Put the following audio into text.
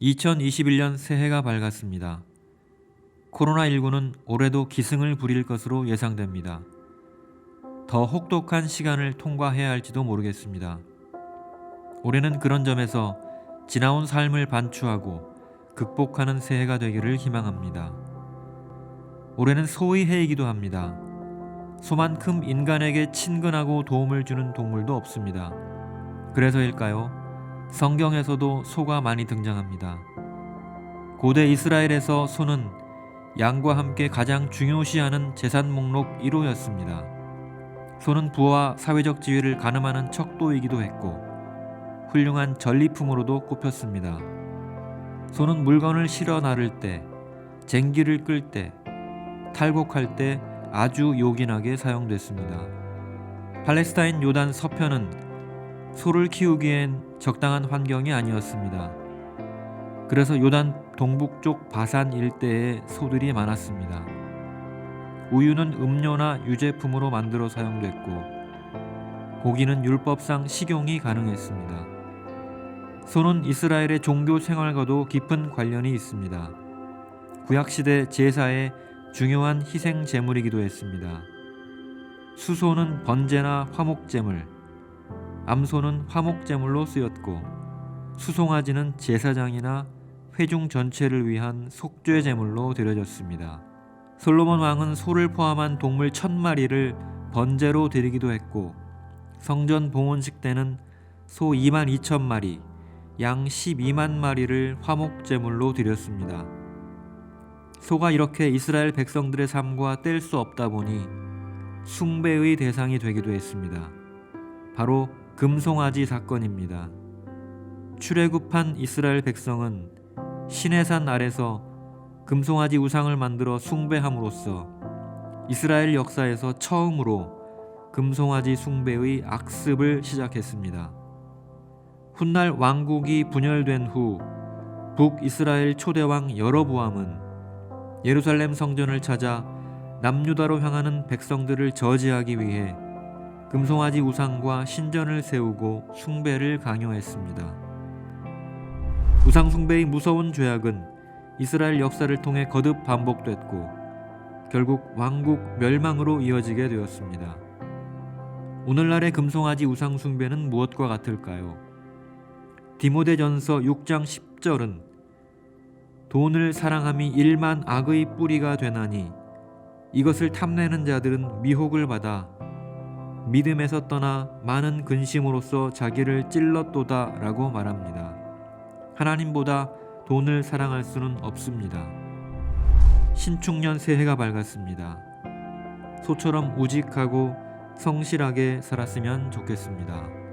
2021년 새해가 밝았습니다. 코로나19는 올해도 기승을 부릴 것으로 예상됩니다. 더 혹독한 시간을 통과해야 할지도 모르겠습니다. 올해는 그런 점에서 지나온 삶을 반추하고 극복하는 새해가 되기를 희망합니다. 올해는 소의 해이기도 합니다. 소만큼 인간에게 친근하고 도움을 주는 동물도 없습니다. 그래서일까요? 성경에서도 소가 많이 등장합니다. 고대 이스라엘에서 소는 양과 함께 가장 중요시하는 재산 목록 1호였습니다. 소는 부와 사회적 지위를 가늠하는 척도이기도 했고 훌륭한 전리품으로도 꼽혔습니다. 소는 물건을 실어 나를 때, 쟁기를 끌 때, 탈곡할 때 아주 요긴하게 사용됐습니다. 팔레스타인 요단 서편은 소를 키우기엔 적당한 환경이 아니었습니다. 그래서 요단 동북쪽 바산 일대에 소들이 많았습니다. 우유는 음료나 유제품으로 만들어 사용됐고 고기는 율법상 식용이 가능했습니다. 소는 이스라엘의 종교 생활과도 깊은 관련이 있습니다. 구약시대 제사의 중요한 희생 제물이기도 했습니다. 수소는 번제나 화목제물, 암소는 화목제물로 쓰였고 수송아지는 제사장이나 회중 전체를 위한 속죄 제물로 드려졌습니다. 솔로몬 왕은 소를 포함한 동물 천 마리를 번제로 드리기도 했고 성전 봉헌식 때는 소 2만 2천 마리, 양 12만 마리를 화목 제물로 드렸습니다. 소가 이렇게 이스라엘 백성들의 삶과 뗄 수 없다 보니 숭배의 대상이 되기도 했습니다. 바로 금송아지 사건입니다. 출애굽한 이스라엘 백성은 시내산 아래서 금송아지 우상을 만들어 숭배함으로써 이스라엘 역사에서 처음으로 금송아지 숭배의 악습을 시작했습니다. 훗날 왕국이 분열된 후 북이스라엘 초대왕 여로보암은 예루살렘 성전을 찾아 남유다로 향하는 백성들을 저지하기 위해 금송아지 우상과 신전을 세우고 숭배를 강요했습니다. 우상 숭배의 무서운 죄악은 이스라엘 역사를 통해 거듭 반복됐고 결국 왕국 멸망으로 이어지게 되었습니다. 오늘날의 금송아지 우상 숭배는 무엇과 같을까요? 디모데전서 6장 10절은 돈을 사랑함이 일만 악의 뿌리가 되나니 이것을 탐내는 자들은 미혹을 받아 믿음에서 떠나 많은 근심으로써 자기를 찔렀도다 라고 말합니다. 하나님보다 돈을 사랑할 수는 없습니다. 신축년 새해가 밝았습니다. 소처럼 우직하고 성실하게 살았으면 좋겠습니다.